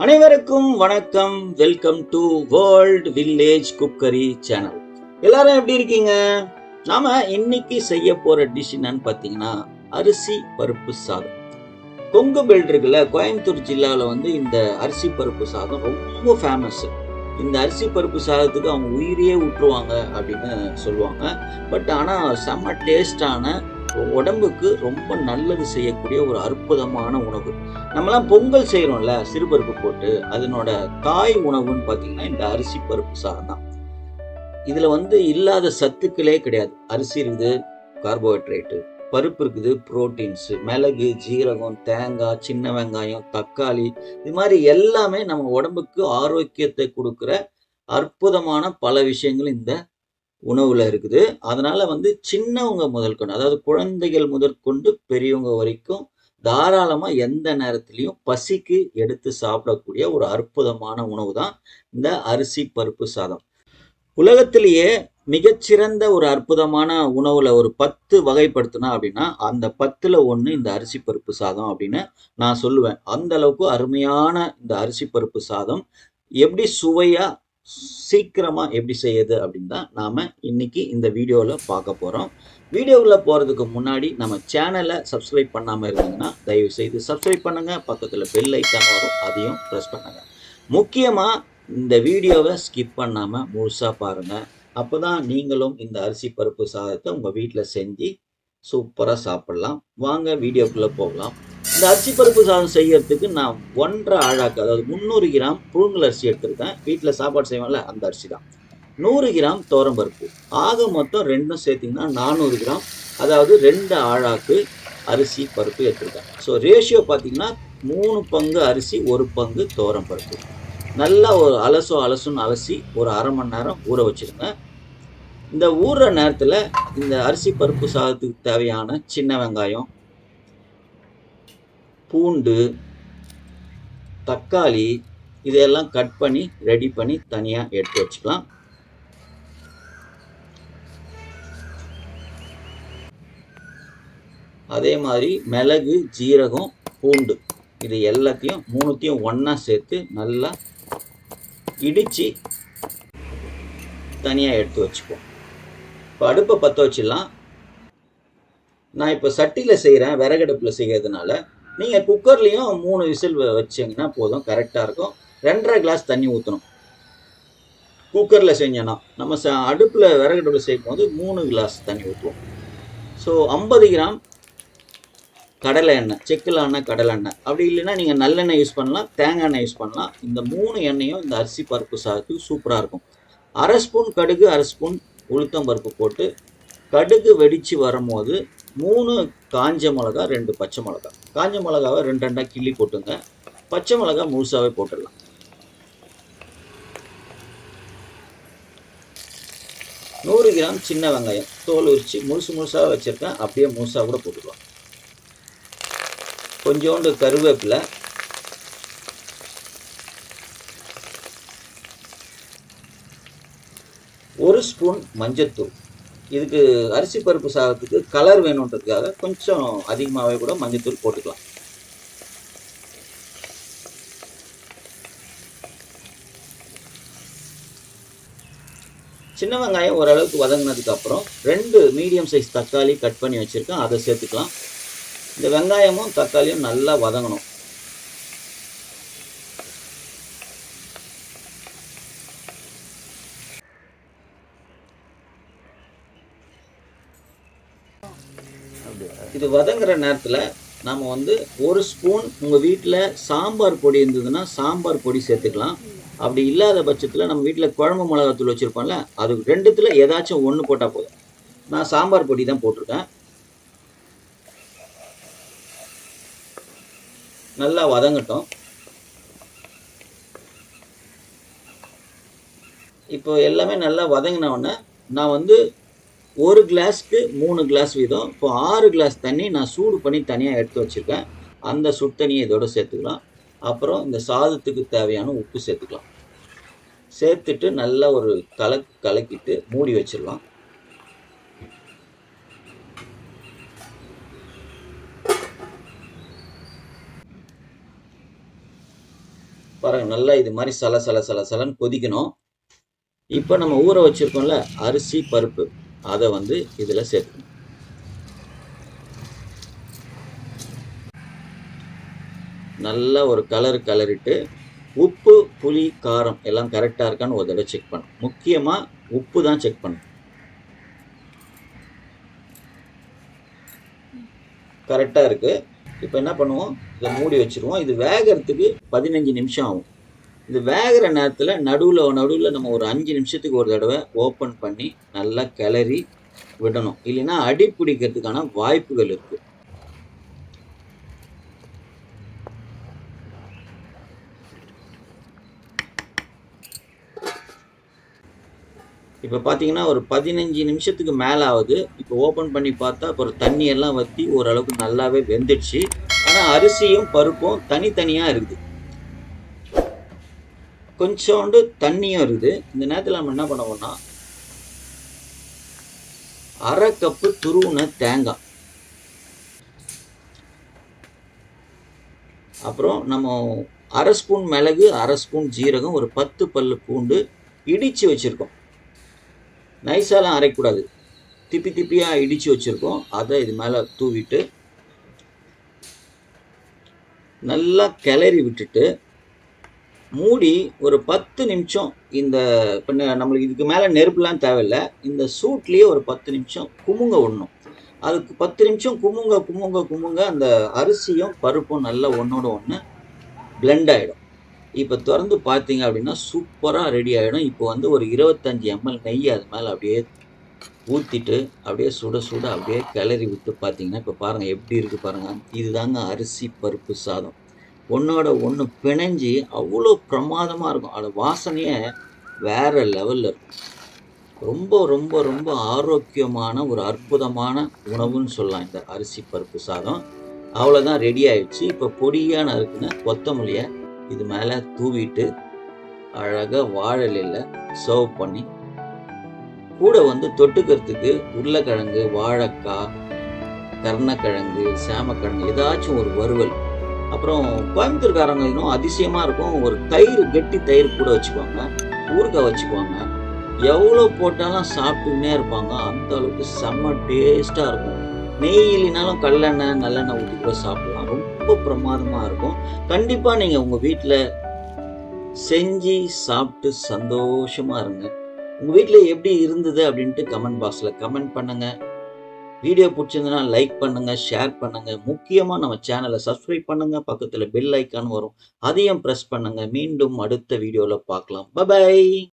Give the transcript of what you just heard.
அனைவருக்கும் வணக்கம். Welcome to world village cookery channel எல்லாரும் எப்படி இருக்கீங்க? நாம இன்னைக்கு செய்ய போற டிஷ் என்னன்னு பார்த்தீங்கன்னா அரிசி பருப்பு சாதம். கொங்கு பெல்ட் இருக்குல்ல கோயம்புத்தூர் ஜில்லாவில் வந்து இந்த அரிசி பருப்பு சாதம் ரொம்ப ஃபேமஸ் இந்த அரிசி பருப்பு சாதத்துக்கு அவங்க உயிரையே விட்டுருவாங்க அப்படின்னு சொல்லுவாங்க. பட் ஆனால் செம்ம டேஸ்டான உடம்புக்கு ரொம்ப நல்லது செய்யக்கூடிய ஒரு அற்புதமான உணவு. நம்மலாம் பொங்கல் செய்கிறோம்ல சிறுபருப்பு போட்டு அதனோட தாய் உணவுன்னு பார்த்தீங்கன்னா இந்த அரிசி பருப்பு சாதம் தான். இதில் வந்து இல்லாத சத்துக்களே கிடையாது. அரிசி இருக்குது கார்போஹைட்ரேட்டு பருப்பு இருக்குது புரோட்டீன்ஸு மிளகு ஜீரகம் தேங்காய் சின்ன வெங்காயம் தக்காளி இது மாதிரி எல்லாமே நம்ம உடம்புக்கு ஆரோக்கியத்தை கொடுக்குற அற்புதமான பல விஷயங்கள் இந்த உணவுல இருக்குது. அதனால வந்து சின்னவங்க முதல் கொண்டு அதாவது குழந்தைகள் முதற்கொண்டு பெரியவங்க வரைக்கும் தாராளமா எந்த நேரத்திலையும் பசிக்கு எடுத்து சாப்பிடக்கூடிய ஒரு அற்புதமான உணவு தான் இந்த அரிசி பருப்பு சாதம். உலகத்திலேயே மிகச்சிறந்த ஒரு அற்புதமான உணவுல ஒரு பத்து வகைப்படுத்தினா அப்படின்னா அந்த பத்துல ஒண்ணு இந்த அரிசி பருப்பு சாதம் அப்படின்னு நான் சொல்லுவேன். அந்த அளவுக்கு அருமையான இந்த அரிசி பருப்பு சாதம் எப்படி சுவையா சீக்கிரமாக எப்படி செய்யுது அப்படின்னு தான் நாம் இன்றைக்கி இந்த வீடியோவில் பார்க்க போகிறோம் வீடியோவில் போகிறதுக்கு முன்னாடி நம்ம சேனலை சப்ஸ்கிரைப் பண்ணாமல் இருந்தீங்கன்னா தயவு செய்து சப்ஸ்கிரைப் பண்ணுங்கள் பக்கத்தில் பெல் ஐக்கான் வரும். அதையும் ப்ரெஸ் பண்ணுங்கள் முக்கியமாக இந்த வீடியோவை ஸ்கிப் பண்ணாமல் முழுசாக பாருங்கள் அப்போ தான் நீங்களும் இந்த அரிசி பருப்பு சாதத்தை உங்கள் வீட்டில் செஞ்சு சூப்பராக சாப்பிட்லாம். வாங்க வீடியோக்குள்ளே போகலாம். இந்த அரிசி பருப்பு சாதம் செய்யறதுக்கு நான் ஒன்றரை ஆழாக்கு அதாவது முந்நூறு கிராம் புழுங்கல் அரிசி எடுத்திருக்கேன். வீட்டில் சாப்பாடு செய்வோம்ல அந்த அரிசி தான். நூறு கிராம் பருப்பு. ஆக மொத்தம் ரெண்டும் சேர்த்திங்கன்னா நானூறு கிராம் அதாவது ரெண்டு ஆழாக்கு அரிசி பருப்பு எடுத்திருக்கேன். ஸோ ரேஷியோ பார்த்தீங்கன்னா மூணு பங்கு அரிசி ஒரு பங்கு தோரம் பருப்பு. நல்லா ஒரு அலசோ அலசுன்னு அலசி ஒரு அரை மணி நேரம் ஊற வச்சுருங்க. இந்த ஊறுற நேரத்தில் இந்த அரிசி பருப்பு சாதத்துக்கு தேவையான சின்ன வெங்காயம் பூண்டு தக்காளி இதையெல்லாம் கட் பண்ணி ரெடி பண்ணி தனியாக எடுத்து வச்சுக்கலாம். அதே மாதிரி மிளகு ஜீரகம் பூண்டு இது எல்லாத்தையும் மூணுத்தையும் ஒன்றா சேர்த்து நல்லா இடித்து தனியாக எடுத்து வச்சுப்போம் இப்போ அடுப்பை பற்ற வச்சிடலாம். நான் இப்போ சட்டியில் செய்கிறேன் விறகடுப்பில் செய்கிறதுனால நீங்கள் குக்கர்லேயும் மூணு விசில் வச்சிங்கன்னா போதும் கரெக்டாக இருக்கும். ரெண்டரை கிளாஸ் தண்ணி ஊற்றணும் குக்கரில் செஞ்சோன்னா நம்ம ச அடுப்பில் விறகடுப்பில் செய்யும் போது மூணு கிளாஸ் தண்ணி ஊற்றுவோம் ஸோ ஐம்பது கிராம் கடலை எண்ணெய் செக்கில் எண்ணெய் கடலை எண்ணெய். அப்படி இல்லைன்னா நீங்கள் நல்லெண்ணெய் யூஸ் பண்ணலாம் தேங்காய் எண்ணெய் யூஸ் பண்ணலாம். இந்த மூணு எண்ணெயும் இந்த அரிசி பருப்பு சாதத்துக்கு சூப்பராக இருக்கும். அரை ஸ்பூன் கடுகு அரை ஸ்பூன் உளுத்தம் பருப்பு போட்டு கடுகு வெடித்து வரும்போது மூணு காஞ்ச மிளகா ரெண்டு பச்சை மிளகா. காஞ்ச மிளகாவை ரெண்டு ரெண்டாக கிள்ளி போட்டுங்க. பச்சை மிளகா முழுசாகவே போட்டுடலாம். நூறு கிராம் சின்ன வெங்காயம் தோல் உரித்து முழுசு முழுசாக வச்சுருக்கேன். அப்படியே முழுசாக கூட போட்டுக்கலாம். கொஞ்சோண்டு கருவேப்பிலை. ஒரு ஸ்பூன் மஞ்சத்தூள். இதுக்கு அரிசி பருப்பு சாதத்துக்கு கலர் வேணுன்றதுக்காக கொஞ்சம் அதிகமாகவே கூட மஞ்சத்தூள் போட்டுக்கலாம். சின்ன வெங்காயம் ஓரளவுக்கு வதங்கினதுக்கு அப்புறம் ரெண்டு மீடியம் சைஸ் தக்காளி கட் பண்ணி வச்சுருக்கேன். அதை சேர்த்துக்கலாம். இந்த வெங்காயமும் தக்காளியும் நல்லா வதங்கணும். இது வதங்குற நேரத்தில் நாம் வந்து ஒரு ஸ்பூன் உங்கள் வீட்டில் சாம்பார் பொடி இருந்ததுன்னா சாம்பார் பொடி சேர்த்துக்கலாம். அப்படி இல்லாத பட்சத்தில் நம்ம வீட்டில் குழம்பு மிளகாத்தூள் வச்சுருப்போம்ல அது ரெண்டுத்தில் ஏதாச்சும் ஒன்று போட்டால் போதும். நான் சாம்பார் பொடி தான் போட்டிருக்கேன். நல்லா வதங்கட்டும். இப்போ எல்லாமே நல்லா வதங்கின உடனே நான் வந்து ஒரு கிளாஸ்க்கு மூணு கிளாஸ் வீதம். இப்போ ஆறு கிளாஸ் தண்ணி நான் சூடு பண்ணி தனியாக எடுத்து வச்சுருக்கேன். அந்த சுடு தண்ணியை இதோட சேர்த்துக்கலாம். அப்புறம் இந்த சாதத்துக்கு தேவையான உப்பு சேர்த்துக்கலாம். சேர்த்துட்டு நல்லா ஒரு கலக் கலக்கிட்டு மூடி வச்சிடலாம். பாருங்கள் நல்லா இது மாதிரி சல சல சல சலன்னு கொதிக்கணும். இப்போ நம்ம ஊற வச்சுருக்கோம்ல அரிசி பருப்பு. அதை வந்து இதில் சேர்க்கணும். நல்லா ஒரு கலர் கலரிட்டு உப்பு புளி காரம் எல்லாம் கரெக்டாக இருக்கான்னு ஒரு தடவை செக் பண்ணும் முக்கியமாக உப்பு தான் செக் பண்ணும் கரெக்டாக இருக்குது இப்போ என்ன பண்ணுவோம்? இதை மூடி வச்சுருவோம். இது வேகிறதுக்கு பதினஞ்சு நிமிஷம் ஆகும். இது வேகிற நேரத்தில் நடுவில் நடுவில் நம்ம ஒரு அஞ்சு நிமிஷத்துக்கு ஒரு தடவை ஓப்பன் பண்ணி நல்லா கிளறி விடணும். இல்லைன்னா அடி பிடிக்கிறதுக்கான வாய்ப்புகள் இருக்குது இப்போ பார்த்தீங்கன்னா ஒரு பதினஞ்சு நிமிஷத்துக்கு மேலே ஆகுது இப்போ ஓப்பன் பண்ணி பார்த்தா அப்புறம் தண்ணி எல்லாம் வற்றி ஓரளவுக்கு நல்லாவே வெந்துடுச்சு. ஆனால் அரிசியும் பருப்பும் தனித்தனியாக இருக்குது. கொஞ்சோண்டு தண்ணியும் இருக்குது. இந்த நேரத்தில் நம்ம என்ன பண்ணுவோம்னா அரை கப்பு துருவுன தேங்காய். அப்புறம் நம்ம அரை ஸ்பூன் மிளகு அரை ஸ்பூன் ஜீரகம் ஒரு பத்து பல்லு பூண்டு இடித்து வச்சுருக்கோம். நைஸாலாம் அரைக்கூடாது திப்பி திப்பியாக இடித்து வச்சுருக்கோம். அதை இது மேலே தூவிட்டு நல்லா கிளறி விட்டுட்டு மூடி ஒரு பத்து நிமிஷம் இந்த இப்போ நம்மளுக்கு இதுக்கு மேலே நெருப்புலாம் தேவையில்லை. இந்த சூட்லேயே ஒரு பத்து நிமிஷம் குமுங்க விடணும். அதுக்கு பத்து நிமிஷம் குமுங்க குமுங்க குமுங்க அந்த அரிசியும் பருப்பும் நல்லா ஒன்றோட ஒன்று பிளெண்ட் ஆகிடும் இப்போ திறந்து பார்த்தீங்க அப்படின்னா சூப்பராக ரெடி ஆகிடும் இப்போ வந்து ஒரு இருபத்தஞ்சி எம்எல் நெய் அது மேலே அப்படியே ஊற்றிட்டு அப்படியே சுட சுட அப்படியே கிளறி விட்டு பார்த்தீங்கன்னா இப்போ பாருங்கள் எப்படி இருக்குது பாருங்கள் இதுதாங்க அரிசி பருப்பு சாதம். ஒன்றோட ஒன்று பிணைஞ்சி அவ்வளோ பிரமாதமாக இருக்கும். அதோட வாசனையே வேறு லெவலில் இருக்கும். ரொம்ப ரொம்ப ரொம்ப ஆரோக்கியமான ஒரு அற்புதமான உணவுன்னு சொல்லலாம் இந்த அரிசி பருப்பு சாதம். அவ்வளோதான் ரெடி ஆயிடுச்சு. இப்போ பொடியாக இருக்குன்னு கொத்தமல்லியை இது மேலே தூவிட்டு அழகாக வாழலையில் சர்வ் பண்ணி கூட வந்து தொட்டுக்கிறதுக்கு உருளைக்கிழங்கு வாழைக்காய் கருணக்கிழங்கு சேமக்கிழங்கு ஏதாச்சும் ஒரு வறுவல் அப்புறம் கோயம்புத்தூர்காரங்க இன்னும் அதிசயமாக இருக்கும். ஒரு தயிர் கெட்டி தயிர் கூட வச்சுக்குவாங்க. ஊறுகாய் வச்சுக்குவாங்க. எவ்வளோ போட்டாலும் சாப்பிட்டுன்னே இருப்பாங்க. அந்த அளவுக்கு செம்ம டேஸ்ட்டாக இருக்கும். நெய் இல்லைனாலும் கல்லெண்ணெய் நல்லெண்ணெய் ஊற்றி கூட சாப்பிடலாம். ரொம்ப பிரமாதமாக இருக்கும். கண்டிப்பாக நீங்கள் உங்கள் வீட்டில் செஞ்சு சாப்பிட்டு சந்தோஷமாக இருங்க. உங்கள் வீட்டில் எப்படி இருந்தது அப்படின்ட்டு கமெண்ட் பாக்ஸில் கமெண்ட் பண்ணுங்கள் வீடியோ பிடிச்சிருந்தனா லைக் பண்ணுங்கள் ஷேர் பண்ணுங்கள் முக்கியமாக நம்ம சேனலை சப்ஸ்கிரைப் பண்ணுங்கள் பக்கத்தில் பெல் ஐக்கான் வரும். அதையும் ப்ரெஸ் பண்ணுங்கள் மீண்டும் அடுத்த வீடியோவில் பார்க்கலாம். பபாய்